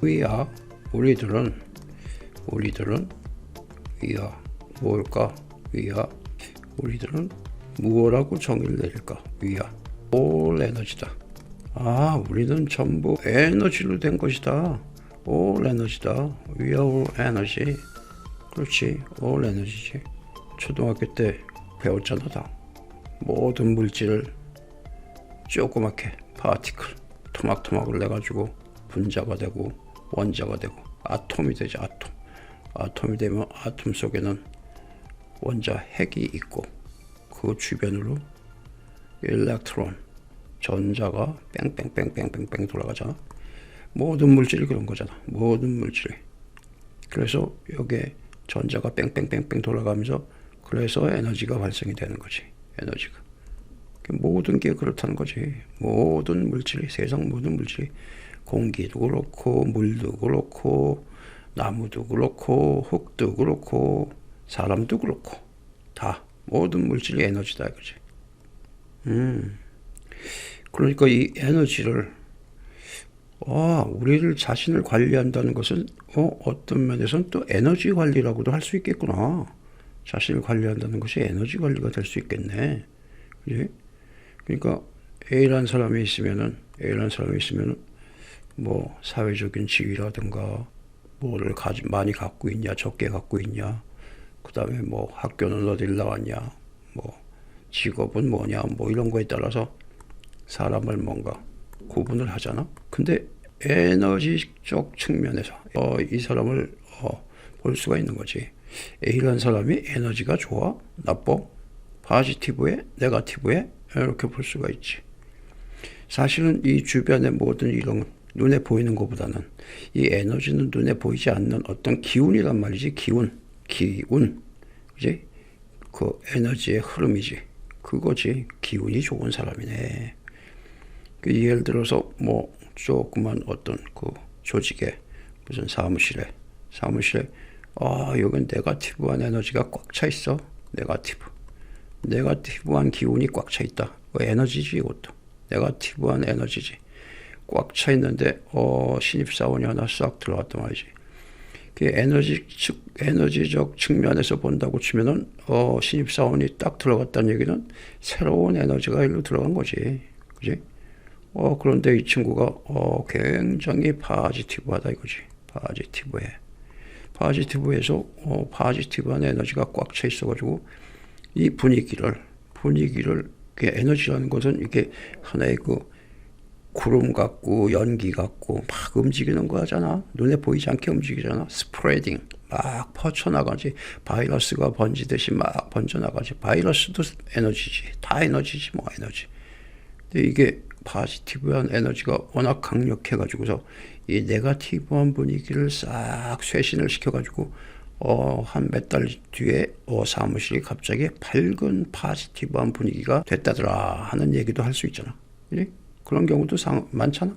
위야 우리들은 우리들은 위야 뭘까? 위야 우리들은 무엇라고 정의를 내릴까? 위야 올 에너지다. 아 우리는 전부 에너지로 된 것이다. 올 에너지다. 위야 올 에너지. 그렇지 올 에너지지. 초등학교 때 배웠잖아 다. 모든 물질을 조그맣게 파티클 토막토막을 내가지고 분자가 되고 원자가 되고 아톰이 되지 아톰. 아톰이 되면 아톰 속에는 원자 핵이 있고 그 주변으로 일렉트론 전자가 뺑뺑뺑뺑뺑뺑 돌아가잖아. 모든 물질이 그런 거잖아. 모든 물질이. 그래서 여기에 전자가 뺑뺑뺑뺑 돌아가면서 그래서 에너지가 발생이 되는 거지 에너지가. 모든 게 그렇다는 거지. 모든 물질이 세상 모든 물질이 공기도 그렇고 물도 그렇고 나무도 그렇고 흙도 그렇고 사람도 그렇고 다 모든 물질이 에너지다 이거지. 음. 그러니까 이 에너지를 아, 우리를 자신을 관리한다는 것은 어, 어떤 면에서는 또 에너지 관리라고도 할 수 있겠구나. 자신을 관리한다는 것이 에너지 관리가 될 수 있겠네. 그지? 그러니까 A라는 사람이 있으면은 A라는 사람이 있으면은 뭐 사회적인 지위라든가 뭐를 가지 많이 갖고 있냐 적게 갖고 있냐 그 다음에 뭐 학교는 어딜 나왔냐 뭐 직업은 뭐냐 뭐 이런 거에 따라서 사람을 뭔가 구분을 하잖아. 근데 에너지적 측면에서 어, 이 사람을 어, 볼 수가 있는 거지. A라는 사람이 에너지가 좋아, 나빠, 파지티브에, 네가티브에 이렇게 볼 수가 있지. 사실은 이 주변의 모든 이런 눈에 보이는 것보다는 이 에너지는 눈에 보이지 않는 어떤 기운이란 말이지. 기운, 기운, 그지? 그 에너지의 흐름이지. 그거지. 기운이 좋은 사람이네. 그 예를 들어서 뭐 조그만 어떤 그 조직에 무슨 사무실에 사무실에 아 여긴 네가티브한 에너지가 꽉 차 있어. 네가티브. 네가티브한 기운이 꽉 차 있다. 그 에너지지 이것도. 네가티브한 에너지지. 꽉 차 있는데 어 신입사원이 하나 싹 들어왔단 말이지. 그 에너지 측 에너지적 측면에서 본다고 치면은 어 신입사원이 딱 들어갔다는 얘기는 새로운 에너지가 일로 들어간 거지. 그지? 어 그런데 이 친구가 어 굉장히 파지티브하다 이거지. 파지티브해. 파지티브에서 어 파지티브한 에너지가 꽉 차 있어 가지고 이 분위기를 분위기를 그 에너지라는 것은 이게 하나의 그 구름 같고 연기 같고 막 움직이는 거 하잖아. 눈에 보이지 않게 움직이잖아. 스프레딩 막 퍼쳐나가지. 바이러스가 번지듯이 막 번져나가지. 바이러스도 에너지지. 다 에너지지 뭐 에너지. 근데 이게 파지티브한 에너지가 워낙 강력해가지고서 이 네가티브한 분위기를 싹 쇄신을 시켜가지고 어, 한 몇 달 뒤에 어, 사무실이 갑자기 밝은 파지티브한 분위기가 됐다더라 하는 얘기도 할 수 있잖아. 그지? 그런 경우도 상, 많잖아.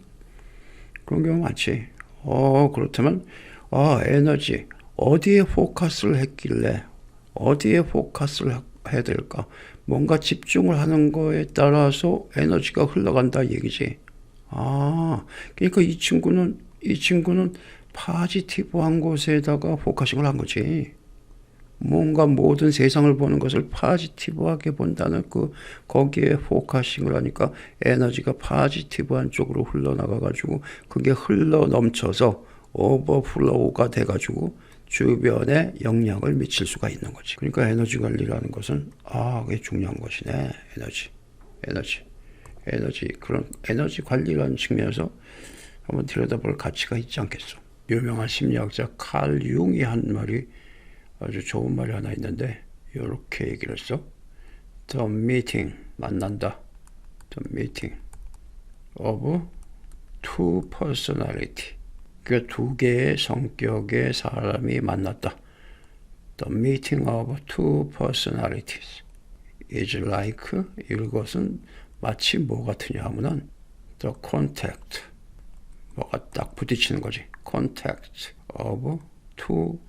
그런 경우 많지. 어, 그렇다면, 어, 에너지, 어디에 포커스를 했길래, 어디에 포커스를 해야 될까? 뭔가 집중을 하는 거에 따라서 에너지가 흘러간다 얘기지. 아, 그러니까 이 친구는, 이 친구는 파지티브한 곳에다가 포커싱을 한 거지. 뭔가 모든 세상을 보는 것을 파지티브하게 본다는 그 거기에 포커싱을 하니까 에너지가 파지티브한 쪽으로 흘러나가 가지고 그게 흘러 넘쳐서 오버플로우가 돼 가지고 주변에 영향을 미칠 수가 있는 거지. 그러니까 에너지 관리라는 것은 아, 그게 중요한 것이네. 에너지. 에너지. 에너지 그런 에너지 관리라는 측면에서 한번 들여다볼 가치가 있지 않겠어. 유명한 심리학자 칼 융이 한 말이 아주 좋은 말이 하나 있는데 이렇게 얘기를 했어. The meeting 만난다. The meeting of two personality. 그 두 개의 성격의 사람이 만났다. The meeting of two personalities is like 이것은 마치 뭐 같으냐 하면은 the contact 뭐가 딱 부딪히는 거지. contact of two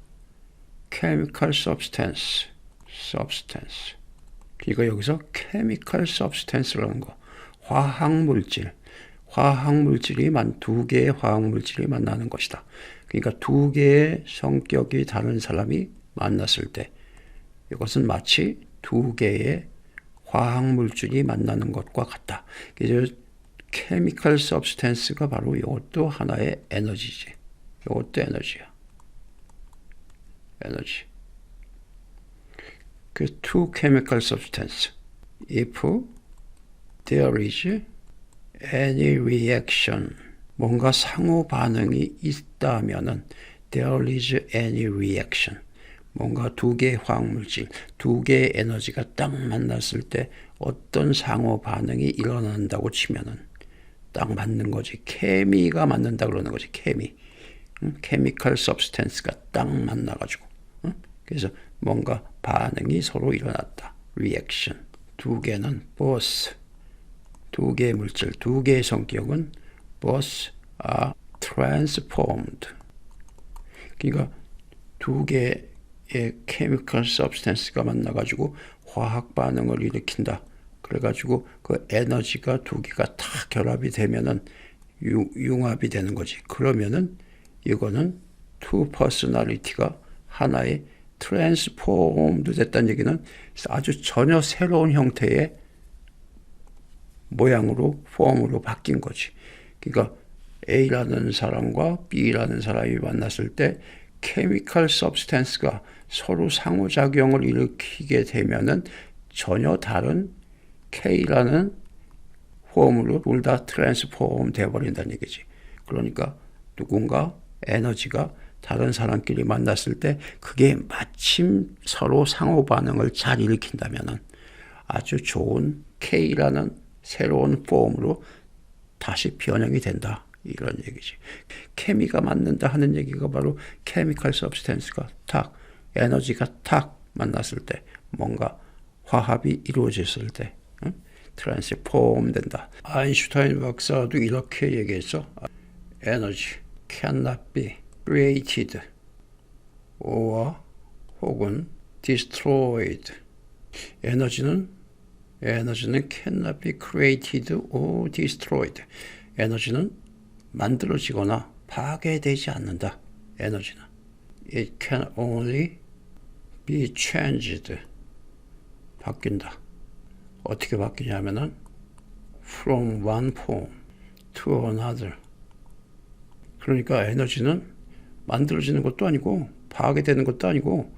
chemical substance, substance. 그러니까 여기서 chemical substance라는 거, 화학 물질, 화학 물질이 만 두 개의 화학 물질이 만나는 것이다. 그러니까 두 개의 성격이 다른 사람이 만났을 때 이것은 마치 두 개의 화학 물질이 만나는 것과 같다. 그래서 케미컬 서브스텐스가 바로 이것도 하나의 에너지지. 이것도 에너지야. 에너지. 그 two chemical substance. If there is any reaction, 뭔가 상호 반응이 있다면은 there is any reaction. 뭔가 두 개의 화학물질, 두 개의 에너지가 딱 만났을 때 어떤 상호 반응이 일어난다고 치면은 딱 맞는 거지. 케미가 맞는다 그러는 거지. 케미. 응? 케미컬 서브스텐스가 딱 만나가지고. 응? 그래서 뭔가 반응이 서로 일어났다. 리액션. 두 개는 both. 두 개의 물질, 두 개의 성격은 both are transformed. 그러니까 두 개의 케미컬 서브스텐스가 만나가지고 화학 반응을 일으킨다. 그래가지고 그 에너지가 두 개가 다 결합이 되면은 융, 융합이 되는 거지. 그러면은 이거는 투 퍼스널리티가 하나의 트랜스폼도 됐다는 얘기는 아주 전혀 새로운 형태의 모양으로 폼으로 바뀐 거지. 그러니까 A라는 사람과 B라는 사람이 만났을 때 케미컬 서브스텐스가 서로 상호작용을 일으키게 되면은 전혀 다른 K라는 폼으로 둘 다 트랜스폼 돼버린다는 얘기지. 그러니까 누군가 에너지가 다른 사람끼리 만났을 때 그게 마침 서로 상호 반응을 잘 일으킨다면은 아주 좋은 K라는 새로운 폼으로 다시 변형이 된다. 이런 얘기지. 케미가 맞는다 하는 얘기가 바로 케미컬 서브스텐스가 탁 에너지가 탁 만났을 때 뭔가 화합이 이루어졌을 때 응? 트랜스폼 된다. 아인슈타인 박사도 이렇게 얘기했어. 에너지 cannot be created or 혹은 destroyed. 에너지는 에너지는 cannot be created or destroyed. 에너지는 만들어지거나 파괴되지 않는다. 에너지는. It can only be changed. 바뀐다. 어떻게 바뀌냐면은 from one form to another. 그러니까 에너지는 만들어지는 것도 아니고 파괴되는 것도 아니고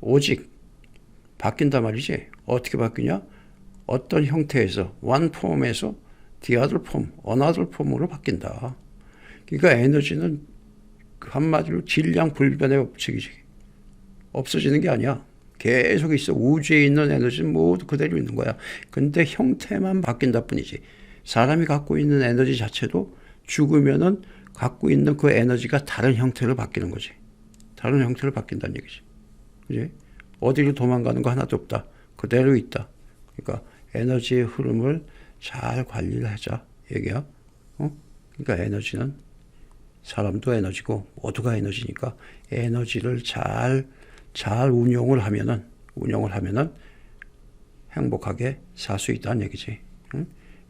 오직 바뀐단 말이지. 어떻게 바뀌냐? 어떤 형태에서 one form에서 the other form, another form으로 바뀐다. 그러니까 에너지는 한마디로 질량 불변의 법칙이지. 없어지는 게 아니야. 계속 있어. 우주에 있는 에너지는 모두 그대로 있는 거야. 근데 형태만 바뀐다 뿐이지. 사람이 갖고 있는 에너지 자체도 죽으면은 갖고 있는 그 에너지가 다른 형태로 바뀌는 거지. 다른 형태로 바뀐다는 얘기지. 그지? 어디로 도망가는 거 하나도 없다. 그대로 있다. 그러니까 에너지의 흐름을 잘 관리를 하자. 얘기야. 어? 그러니까 에너지는 사람도 에너지고 모두가 에너지니까 에너지를 잘, 잘 운용을 하면은, 운용을 하면은 행복하게 살 수 있다는 얘기지. 응?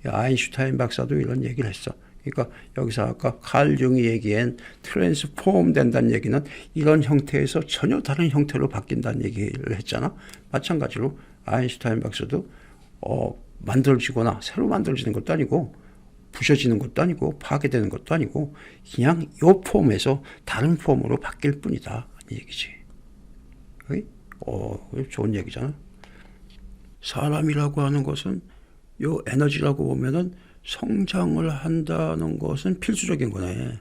아인슈타인 박사도 이런 얘기를 했어. 그러니까 여기서 아까 칼 중이 얘기한 트랜스폼 된다는 얘기는 이런 형태에서 전혀 다른 형태로 바뀐다는 얘기를 했잖아. 마찬가지로 아인슈타인 박사도 어, 만들어지거나 새로 만들어지는 것도 아니고 부셔지는 것도 아니고 파괴되는 것도 아니고 그냥 요 폼에서 다른 폼으로 바뀔 뿐이다 이 얘기지. 어, 좋은 얘기잖아. 사람이라고 하는 것은 요 에너지라고 보면은 성장을 한다는 것은 필수적인 거네.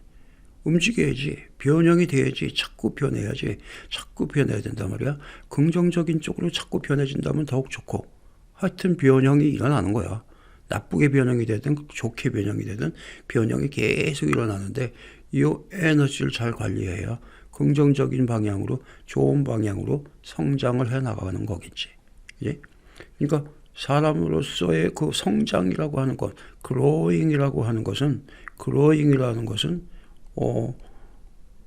움직여야지. 변형이 돼야지. 자꾸 변해야지. 자꾸 변해야 된단 말이야. 긍정적인 쪽으로 자꾸 변해진다면 더욱 좋고. 하여튼 변형이 일어나는 거야. 나쁘게 변형이 되든 좋게 변형이 되든 변형이 계속 일어나는데 이 에너지를 잘 관리해야 긍정적인 방향으로 좋은 방향으로 성장을 해 나가는 거겠지. 예? 그러니까 사람으로서의 그 성장이라고 하는 것, 그로잉이라고 하는 것은 그로잉이라는 것은 어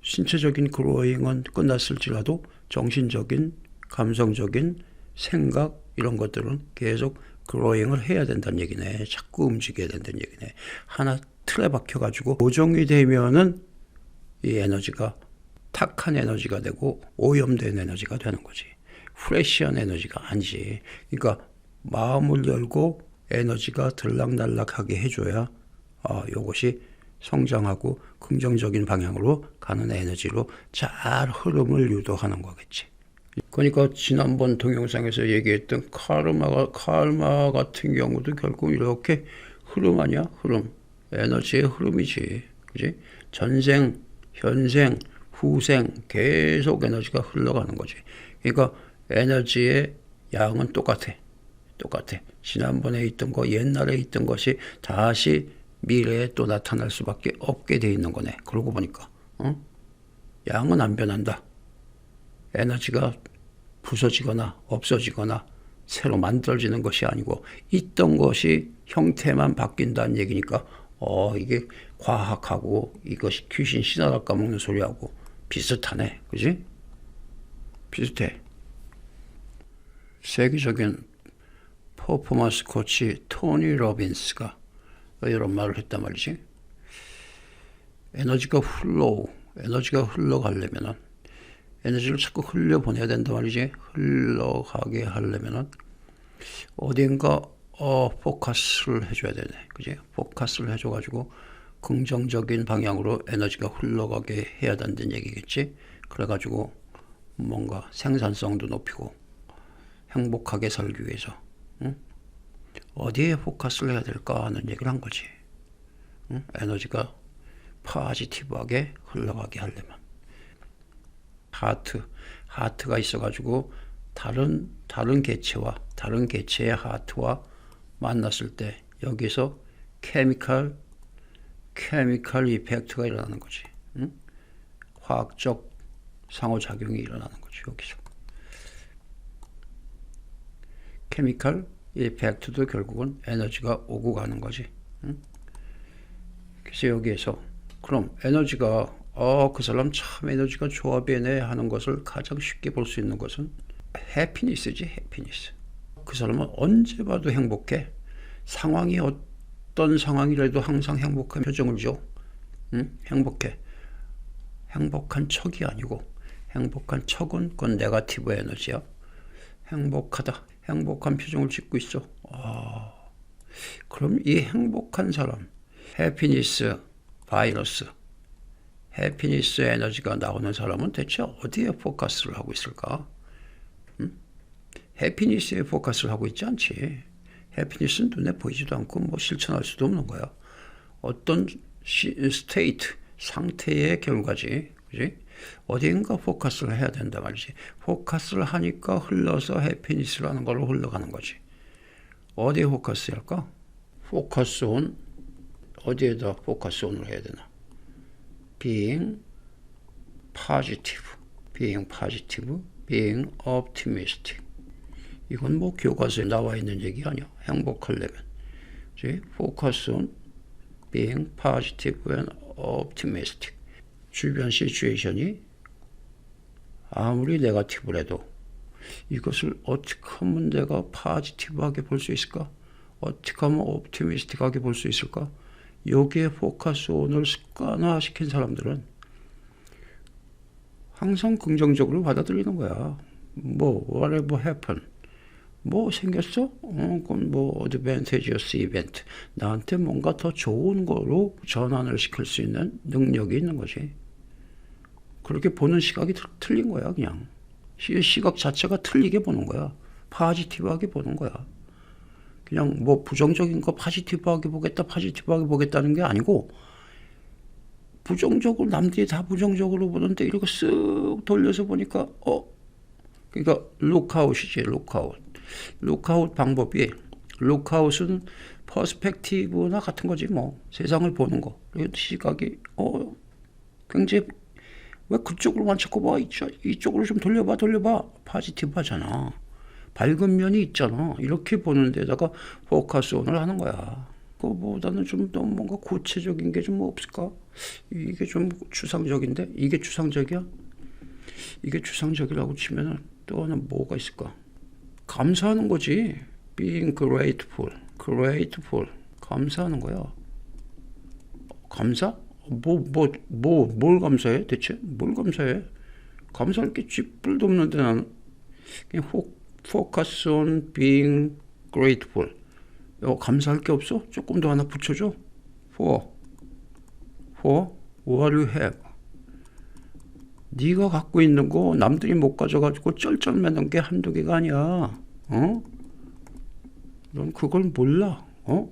신체적인 그로잉은 끝났을지라도 정신적인 감성적인 생각 이런 것들은 계속 그로잉을 해야 된다는 얘기네. 자꾸 움직여야 된다는 얘기네. 하나 틀에 박혀 가지고 고정이 되면은 이 에너지가 탁한 에너지가 되고 오염된 에너지가 되는 거지. 프레시한 에너지가 아니지. 그러니까 마음을 열고 에너지가 들락날락하게 해줘야 어, 이것이 성장하고 긍정적인 방향으로 가는 에너지로 잘 흐름을 유도하는 거겠지. 그러니까 지난번 동영상에서 얘기했던 카르마가 카르마 같은 경우도 결국 이렇게 흐름 아니야? 흐름. 에너지의 흐름이지. 그지? 전생, 현생, 후생 계속 에너지가 흘러가는 거지. 그러니까 에너지의 양은 똑같아. 똑같아. 지난번에 있던 거, 옛날에 있던 것이 다시 미래에 또 나타날 수밖에 없게 돼 있는 거네. 그러고 보니까. 어? 양은 안 변한다. 에너지가 부서지거나 없어지거나 새로 만들어지는 것이 아니고 있던 것이 형태만 바뀐다는 얘기니까 어 이게 과학하고 이것이 귀신 신화를 까먹는 소리하고 비슷하네 그지 비슷해 세계적인 퍼포먼스 코치 토니 로빈스가 이런 말을 했단 말이지 에너지가 흘러 에너지가 흘러가려면은 에너지를 자꾸 흘려보내야 된단 말이지. 흘러가게 하려면은 어딘가 어, 포커스를 해줘야 되네. 그지? 포커스를 해줘가지고 긍정적인 방향으로 에너지가 흘러가게 해야 된다는 얘기겠지. 그래가지고 뭔가 생산성도 높이고 행복하게 살기 위해서 응? 어디에 포커스를 해야 될까 하는 얘기를 한 거지. 응? 에너지가 파지티브하게 흘러가게 하려면. 하트, 하트가 있어가지고 다른 다른 개체와 다른 개체의 하트와 만났을 때 여기서 케미칼 케미칼 이펙트가 일어나는 거지. 응? 화학적 상호작용이 일어나는 거지 여기서. 케미칼 이펙트도 결국은 에너지가 오고 가는 거지. 응? 그래서 여기에서 그럼 에너지가 어, 그 사람 참 에너지가 조합이네 하는 것을 가장 쉽게 볼 수 있는 것은 해피니스지, 해피니스. 그 사람은 언제 봐도 행복해. 상황이 어떤 상황이라도 항상 행복한 표정을 줘. 응? 행복해. 행복한 척이 아니고 행복한 척은 그건 네가티브 에너지야. 행복하다. 행복한 표정을 짓고 있어. 아, 그럼 이 행복한 사람, 해피니스 바이러스, 해피니스 에너지가 나오는 사람은 대체 어디에 포커스를 하고 있을까? 음? 해피니스에 포커스를 하고 있지 않지. 해피니스는 눈에 보이지도 않고 뭐 실천할 수도 없는 거야. 어떤 시, 스테이트, 상태의 결과지. 그지? 어디인가 포커스를 해야 된다 말이지. 포커스를 하니까 흘러서 해피니스라는 걸로 흘러가는 거지. 어디에 포커스 할까? 포커스 온, 어디에다 포커스 온을 해야 되나? being positive, being positive, being optimistic. 이건 뭐 교과서에 나와 있는 얘기 아니야. 행복하려면. focus on being positive and optimistic. 주변 시츄에이션이 아무리 네가티브래도 이것을 어떻게 하면 내가 파지티브하게 볼 수 있을까? 어떻게 하면 옵티미스틱하게 볼 수 있을까? 여기에 포커스 온을 습관화 시킨 사람들은 항상 긍정적으로 받아들이는 거야. 뭐, whatever happen. 뭐 생겼어? 어, 그건 뭐 advantageous event. 나한테 뭔가 더 좋은 거로 전환을 시킬 수 있는 능력이 있는 거지. 그렇게 보는 시각이 틀- 틀린 거야, 그냥. 시- 시각 자체가 틀리게 보는 거야. 파지티브하게 보는 거야. 그냥 뭐 부정적인 거 파지티브하게 보겠다, 파지티브하게 보겠다는 게 아니고 부정적으로 남들이 다 부정적으로 보는데 이렇게 쓱 돌려서 보니까 어 그러니까 룩아웃이지 룩아웃 룩아웃 방법이 룩아웃은 퍼스펙티브나 같은 거지 뭐 세상을 보는 거 시각이 어 굉장히 왜 그쪽으로만 자꾸 봐 이쪽, 이쪽으로 좀 돌려봐 돌려봐 파지티브하잖아 밝은 면이 있잖아. 이렇게 보는 데다가 포커스 온을 하는 거야. 그거보다는 좀 더 뭔가 구체적인 게 좀 없을까? 이게 좀 추상적인데? 이게 추상적이야? 이게 추상적이라고 치면은 또 하나 뭐가 있을까? 감사하는 거지. being grateful, grateful. 감사하는 거야. 감사? 뭐, 뭐, 뭐, 뭘 감사해 대체? 뭘 감사해? 감사할 게 쥐뿔도 없는데 나는 그냥 포, focus on being grateful. 어, 감사할 게 없어? 조금 더 하나 붙여줘. For, for what you have. 네가 갖고 있는 거 남들이 못 가져가지고 쩔쩔매는 게 한두 개가 아니야. 어? 넌 그걸 몰라. 어?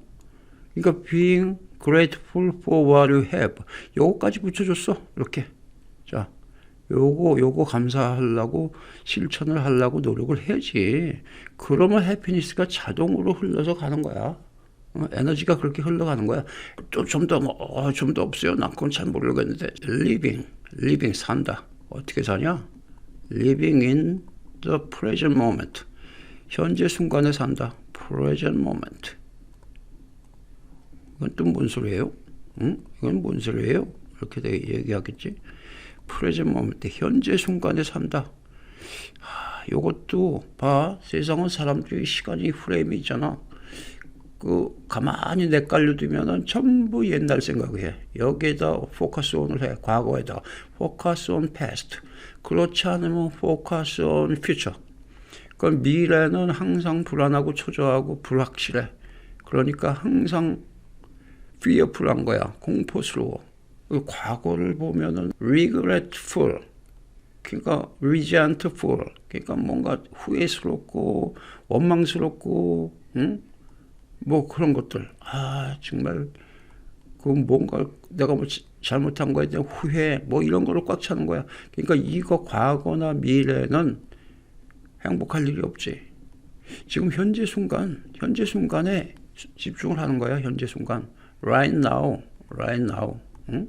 그러니까 being grateful for what you have. 요거까지 붙여줬어. 이렇게. 자, 요거 요거 감사하려고 실천을 하려고 노력을 해야지. 그러면 해피니스가 자동으로 흘러서 가는 거야. 어, 에너지가 그렇게 흘러가는 거야. 또 좀 더 뭐, 어, 좀더 없어요. 난 그건 잘 모르겠는데. living, living 산다. 어떻게 사냐? living in the present moment. 현재 순간에 산다. present moment. 이건 또 뭔 소리예요? 응? 이건 뭔 소리예요? 이렇게 돼 얘기하겠지. present moment. 현재 순간에 산다. 하, 요것도 봐. 세상은 사람들이 시간이 프레임이 있잖아. 그 가만히 내깔려 두면은 전부 옛날 생각해. 여기에다 포커스 온을 해. 과거에다 포커스 온 past. 그렇지 않으면 포커스 온 future. 그 미래는 항상 불안하고 초조하고 불확실해. 그러니까 항상 fearful한 거야. 공포스러워. 그 과거를 보면은 regretful. 그러니까 resentful. 그러니까 뭔가 후회스럽고 원망스럽고 응? 뭐 그런 것들. 아, 정말 그 뭔가 내가 뭐 잘못한 거에 대한 후회 뭐 이런 거를 꽉 차는 거야. 그러니까 이거 과거나 미래는 행복할 일이 없지. 지금 현재 순간, 현재 순간에 집중을 하는 거야. 현재 순간. Right now, right now. 응?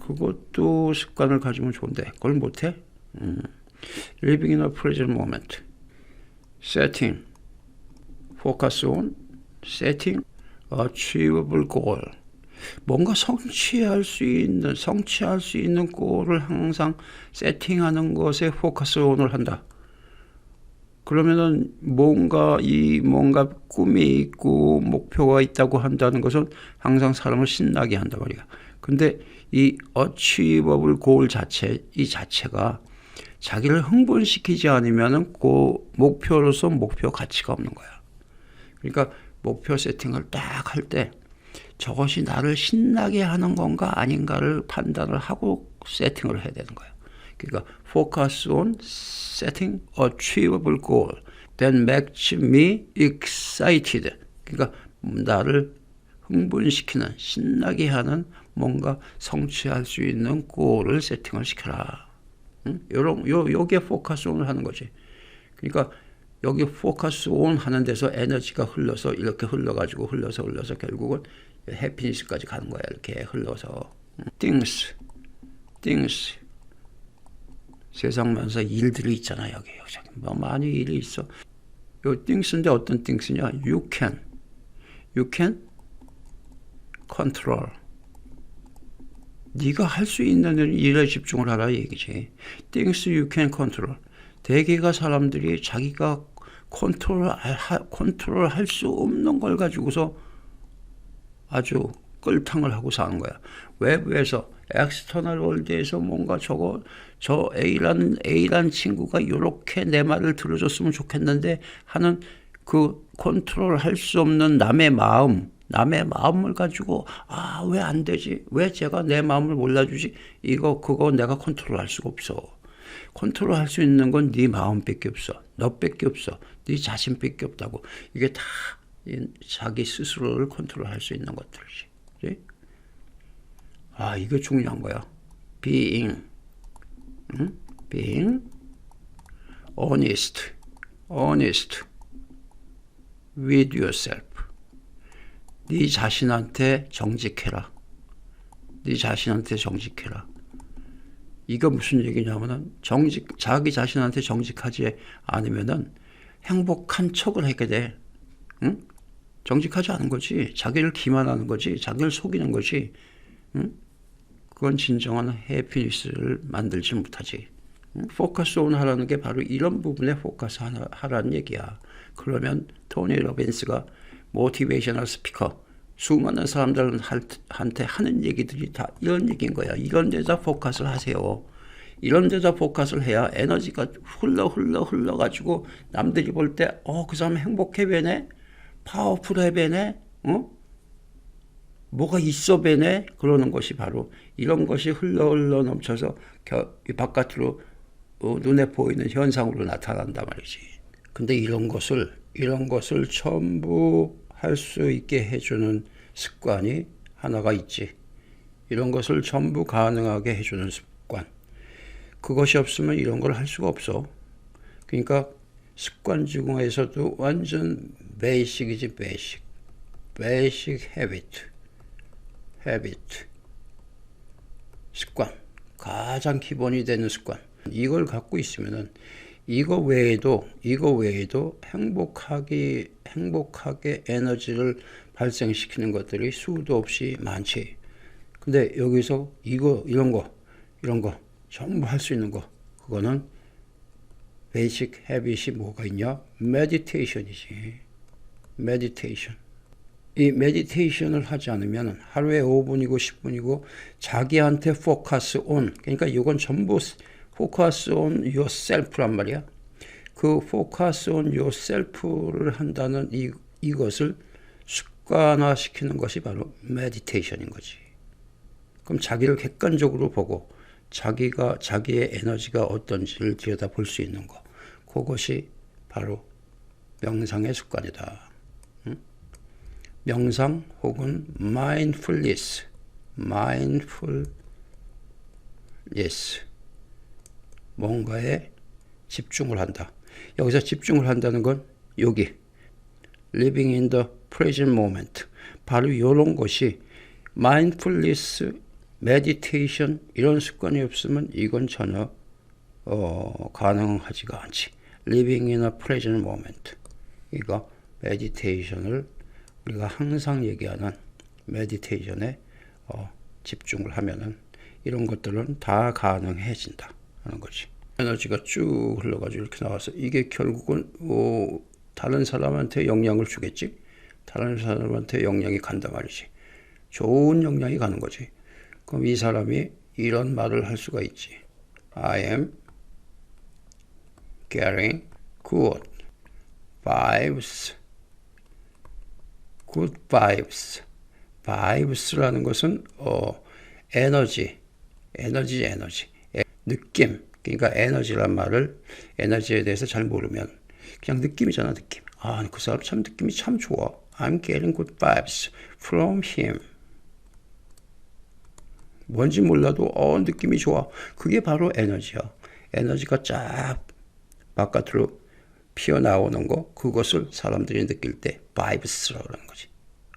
그것도 습관을 가지면 좋은데 그걸 못해? 음. living in a present moment. setting. focus on setting achievable goal. 뭔가 성취할 수 있는 성취할 수 있는 골을 항상 세팅하는 것에 포커스 온을 한다. 그러면은 뭔가 이 뭔가 꿈이 있고 목표가 있다고 한다는 것은 항상 사람을 신나게 한단 말이야. 근데 이 achievable goal 자체 이 자체가 자기를 흥분시키지 않으면은 그 목표로서 목표 가치가 없는 거야. 그러니까 목표 세팅을 딱 할 때 저것이 나를 신나게 하는 건가 아닌가를 판단을 하고 세팅을 해야 되는 거야. 그러니까 focus on setting achievable goal that makes me excited. 그러니까 나를 흥분시키는 신나게 하는 뭔가 성취할 수 있는 골을 세팅을 시켜라. 응? 요런 요 요게 포커스 온을 하는 거지. 그러니까 여기 포커스 온 하는 데서 에너지가 흘러서 이렇게 흘러가지고 흘러서 흘러서 결국은 해피니스까지 가는 거야. 이렇게 흘러서 things, things 세상 만사 일들이 있잖아 여기 여기 뭐 많이 일이 있어. 요 things인데 어떤 things냐? You can, you can control. 네가 할 수 있는 일에 집중을 하라 얘기지. Things you can control. 대개가 사람들이 자기가 컨트롤 컨트롤 할 수 없는 걸 가지고서 아주 끌탕을 하고 사는 거야. 외부에서 엑스터널 월드에서 뭔가 저거 저 A란 A란 친구가 이렇게 내 말을 들어줬으면 좋겠는데 하는 그 컨트롤 할 수 없는 남의 마음, 남의 마음을 가지고 아 왜 안 되지? 왜 제가 내 마음을 몰라주지? 이거 그거 내가 컨트롤 할 수가 없어. 컨트롤 할 수 있는 건 네 마음밖에 없어. 너밖에 없어. 네 자신밖에 없다고. 이게 다 자기 스스로를 컨트롤 할 수 있는 것들이지. 아, 이게 중요한 거야. being, 응? Being honest, honest with yourself. 네 자신한테 정직해라. 네 자신한테 정직해라. 이거 무슨 얘기냐면은 정직 자기 자신한테 정직하지 않으면은 행복한 척을 하게 돼. 응? 정직하지 않은 거지. 자기를 기만하는 거지. 자기를 속이는 거지. 응? 그건 진정한 해피니스를 만들지 못하지. 응? 포커스 온 하라는 게 바로 이런 부분에 포커스 하라는 얘기야. 그러면 토니 로빈스가 모티베이셔널 스피커 수많은 사람들한테 하는 얘기들이 다 이런 얘기인 거야. 이런 데다 포커스를 하세요. 이런 데다 포커스를 해야 에너지가 흘러 흘러 흘러 가지고 남들이 볼 때 어 그 사람 행복해 배네 파워풀해 어 뭐가 있어 배네 그러는 것이 바로 이런 것이 흘러 흘러 넘쳐서 겨, 이 바깥으로 어, 눈에 보이는 현상으로 나타난단 말이지. 근데 이런 것을 이런 것을 전부 할 수 있게 해주는 습관이 하나가 있지. 이런 것을 전부 가능하게 해주는 습관. 그것이 없으면 이런 걸 할 수가 없어. 그러니까 습관 중에서도 완전 베이식이지 베이식. 베이식 헤비트. 헤비트. 습관. 가장 기본이 되는 습관. 이걸 갖고 있으면은 이거 외에도 이거 외에도 행복하게 행복하게 에너지를 발생시키는 것들이 수도 없이 많지. 근데 여기서 이거 이런 거 이런 거 전부 할 수 있는 거 그거는 베이직 헤빗이 뭐가 있냐? 메디테이션이지. 메디테이션. 이 메디테이션을 하지 않으면 하루에 5분이고 10분이고 자기한테 포커스 온 그러니까 이건 전부 포커스 온 yourself란 말이야. 그 포커스 온 yourself를 한다는 이, 이것을 습관화시키는 것이 바로 메디테이션인 거지. 그럼 자기를 객관적으로 보고 자기가 자기의 에너지가 어떤지를 들여다 볼 수 있는 거. 그것이 바로 명상의 습관이다. 응? 명상 혹은 mindfulness, mindfulness. 뭔가에 집중을 한다. 여기서 집중을 한다는 건 여기 living in the present moment 바로 이런 것이 mindfulness, meditation 이런 습관이 없으면 이건 전혀 어, 가능하지가 않지. living in a present moment 이거 meditation을 우리가 항상 얘기하는 meditation에 어, 집중을 하면은 이런 것들은 다 가능해진다. 하는 거지. 에너지가 쭉 흘러가지고 이렇게 나와서 이게 결국은 어, 다른 사람한테 영향을 주겠지. 다른 사람한테 영향이 간다 말이지. 좋은 영향이 가는 거지. 그럼 이 사람이 이런 말을 할 수가 있지. I am getting good vibes. Good vibes. vibes라는 것은 어, 에너지, 에너지, 에너지. 느낌, 그러니까 에너지란 말을 에너지에 대해서 잘 모르면 그냥 느낌이잖아, 느낌. 아, 그 사람 참 느낌이 참 좋아. I'm getting good vibes from him. 뭔지 몰라도 어 느낌이 좋아. 그게 바로 에너지야. 에너지가 쫙 바깥으로 피어 나오는 거 그것을 사람들이 느낄 때 vibes라고 하는 거지.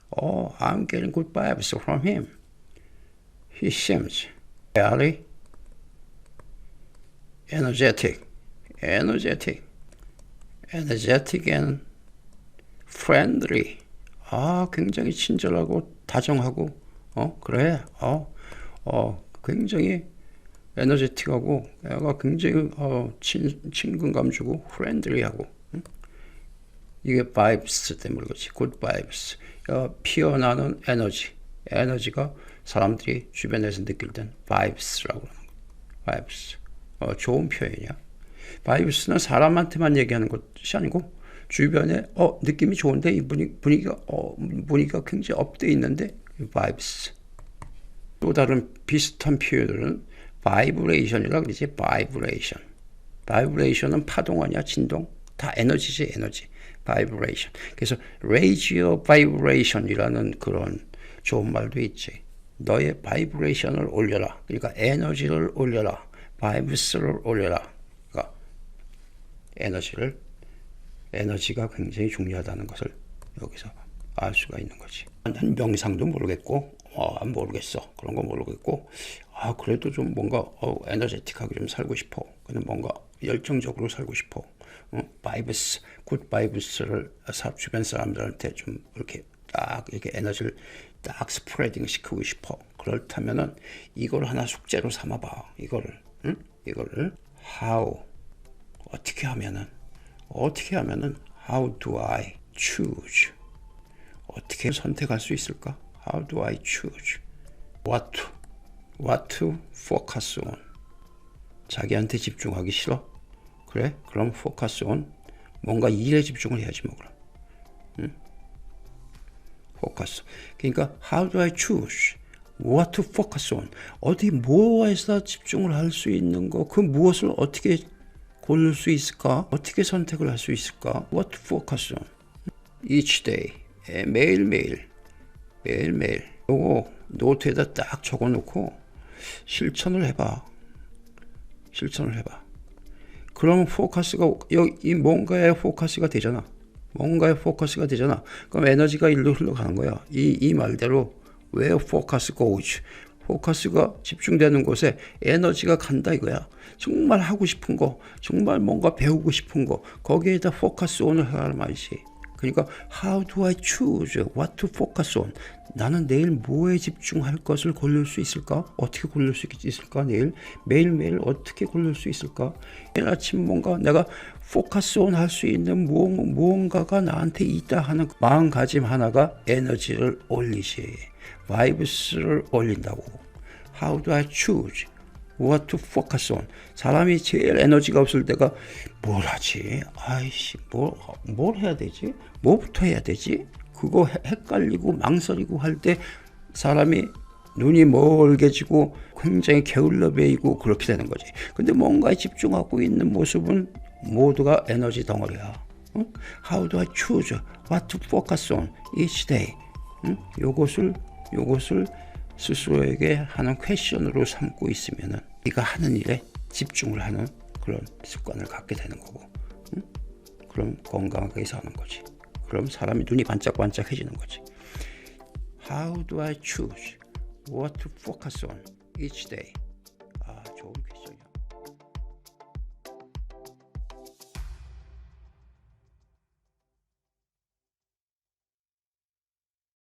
어, I'm getting good vibes from him. He seems very energetic, energetic, energetic and friendly. 아, 굉장히 친절하고 다정하고, 어, 그래, 어, 어, 굉장히 에너제틱하고, 애가 굉장히, 어, 친, 친근감 주고, 프렌들리하고, 응? 이게 vibes 때문에 그렇지. vibes. 어, 피어나는 에너지. 에너지가 사람들이 주변에서 느낄 땐 vibes라고 하는 거. vibes. 어, 좋은 표현이야. 바이브스는 사람한테만 얘기하는 것이 아니고 주변에 어 느낌이 좋은데 이 분위기, 분위기가 어 분위기가 굉장히 업돼 있는데 바이브스. 또 다른 비슷한 표현들은 바이브레이션이라 그러지. 바이브레이션. 바이브레이션은 파동 아니야 진동. 다 에너지지 에너지. 바이브레이션. 그래서 your vibration이라는 그런 좋은 말도 있지. 너의 바이브레이션을 올려라. 그러니까 에너지를 올려라. 바이브스를 올려라. 그러니까 에너지를 에너지가 굉장히 중요하다는 것을 여기서 알 수가 있는 거지. 난 명상도 모르겠고, 어, 모르겠어. 그런 거 모르겠고, 아, 그래도 좀 뭔가, 어, 에너제틱하게 좀 살고 싶어. 근데 뭔가 열정적으로 살고 싶어. 어, 바이브스, 굿 바이브스를 주변 사람들한테 좀 이렇게 딱 이렇게 에너지를 딱 스프레딩 시키고 싶어. 그렇다면은 이걸 하나 숙제로 삼아봐. 이거를. 응? 이거를 how 어떻게 하면은 어떻게 하면은 How do I choose? 어떻게 선택할 수 있을까? How do I choose? What what to focus on? 자기한테 집중하기 싫어? 그래? 그럼 focus on 뭔가 일에 집중을 해야지 뭐 그럼. 응? focus. 그러니까 how do I choose? what to focus on? 어디 무엇에서 집중을 할 수 있는 거, 그 무엇을 어떻게 고를 수 있을까? 어떻게 선택을 할 수 있을까? what to focus on? each day. 예, 매일매일. 매일매일. 요거 노트에다 딱 적어 놓고 실천을 해봐. 실천을 해봐. 그러면 포커스가 이 뭔가에 포커스가 되잖아. 뭔가에 포커스가 되잖아. 그럼 에너지가 일로 흘러가는 거야. 이, 이 말대로 where focus goes. 포커스가 집중되는 곳에 에너지가 간다 이거야. 정말 하고 싶은 거, 정말 뭔가 배우고 싶은 거, 거기에다 포커스 온을 하라는 말이지. 그러니까 how do I choose what to focus on? 나는 내일 뭐에 집중할 것을 고를 수 있을까? 어떻게 고를 수 있을까? 내일 매일매일 어떻게 고를 수 있을까? 내일 아침 뭔가 내가 포커스 온 할 수 있는 무언, 무언가가 나한테 있다 하는 그 마음가짐 하나가 에너지를 올리지. 바이브스를 올린다고. How do I choose? What to focus on. 사람이 제일 에너지가 없을 때가 뭘 하지? 아이씨, 뭘, 뭘 해야 되지? 뭐부터 해야 되지? 그거 해- 헷갈리고 망설이고 할 때 사람이 눈이 멀게 지고 굉장히 게을러 베이고 그렇게 되는 거지. 근데 뭔가에 집중하고 있는 모습은 모두가 에너지 덩어리야. 응? How do I choose what to focus on each day? 응? 요것을 요것을 스스로에게 하는 퀘션으로 삼고 있으면은 네가 하는 일에 집중을 하는 그런 습관을 갖게 되는 거고, 응? 그럼 건강하게 사는 거지. 그럼 사람이 눈이 반짝반짝해지는 거지. How do I choose what to focus on each day? 아, 좋은.